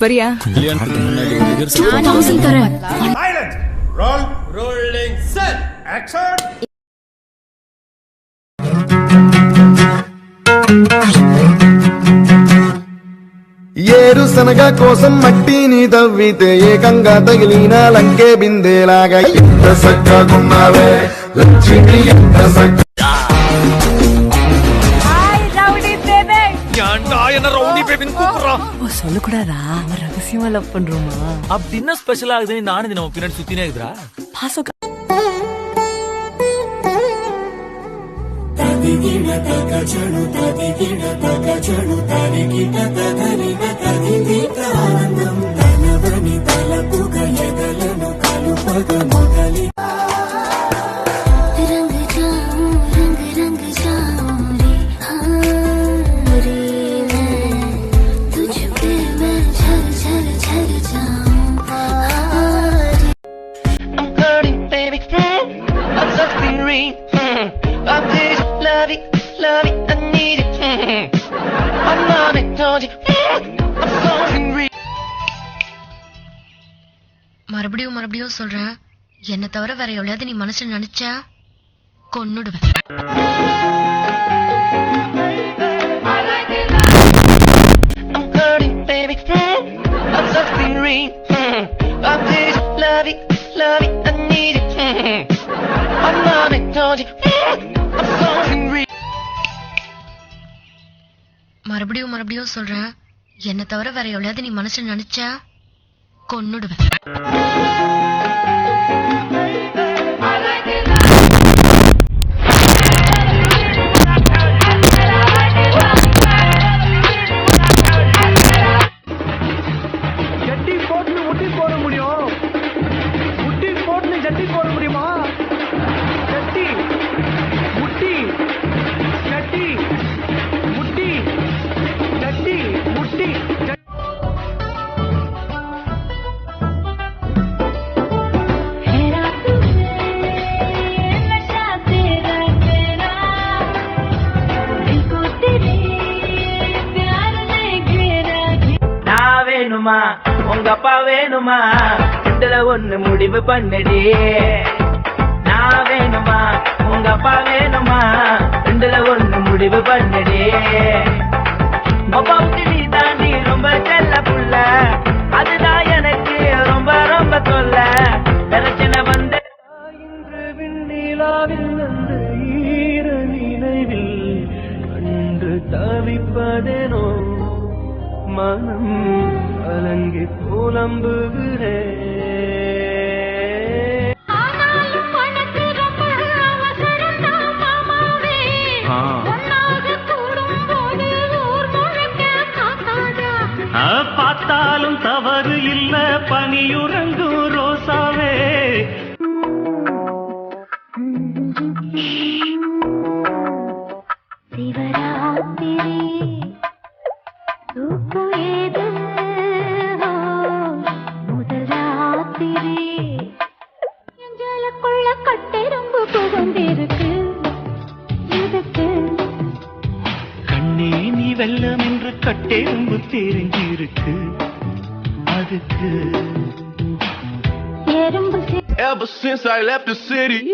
ಬರ್ಯಾ? ఏరు కోసం మట్టిని తవ్వితే ఏకంగా తగిలిన లంకే బిందేలాగా ఎంత సక్కగున్నావే లక్ష్మి ఎంత సక్క சொல்லக்கூடாதா அவன் ரகசியமா லவ் பண்றோமா அப்படின்னா ஸ்பெஷல் ஆகுதுன்னு நானும் நம்ம பின்னாடி சுத்தினே இருக்குதா பாசம் रंग mm. I please, love it, love it, I need it. Mm. My mommy told you, mm. I'm so hungry. மறுபடியும் மறுபடியும் சொல்றேன் என்ன தவிர வேற எவ்வளவு நீ மனசுல நினைச்சா கொன்னுடுவேன் I'm மறுபடியும் மறுபடியும் சொல்றேன் என்ன தவிர வேற எவ்வளவு நீ மனசுல நினைச்சா கொன்னுடுவேன். வேணுமா? உங்க அப்பா வேணுமா? ரெண்டுல ஒண்ணு முடிவு பண்ணுடி. நான் வேணுமா? உங்க அப்பா வேணுமா? ரெண்டுல ஒண்ணு முடிவு பண்ணுடி. அப்பாவுக்கு நீ தாண்டி ரொம்ப செல்ல புள்ள. அதுதான் எனக்கு ரொம்ப ரொம்ப தொல்ல. பிரச்சனை வந்து இன்று விண்ணிலாவில் அந்த ஈர நினைவில் கண்டு தவிப்பதேனோ மனம்? கலங்கி புலம்புகிறேன் பார்த்தாலும் தவறு இல்ல பனியுறங்கும் ரோசாவே. சிவராத்திரி ராத்திரி எங்களுக்குள்ள கட்டெரும்பு புகுந்திருக்கு. எதுக்கு? கண்ணே நீ வெள்ளம் என்று கட்டெரும்பு தெரிஞ்சிருக்கு. அதுக்கு எறும்பு சி- Ever since I left the city.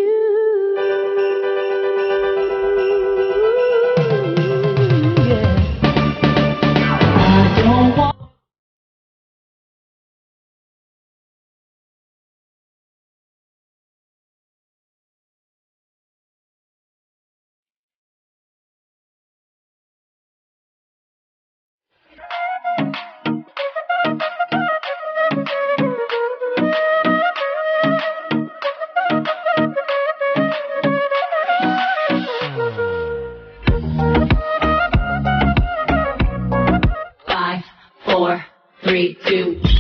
Three, two.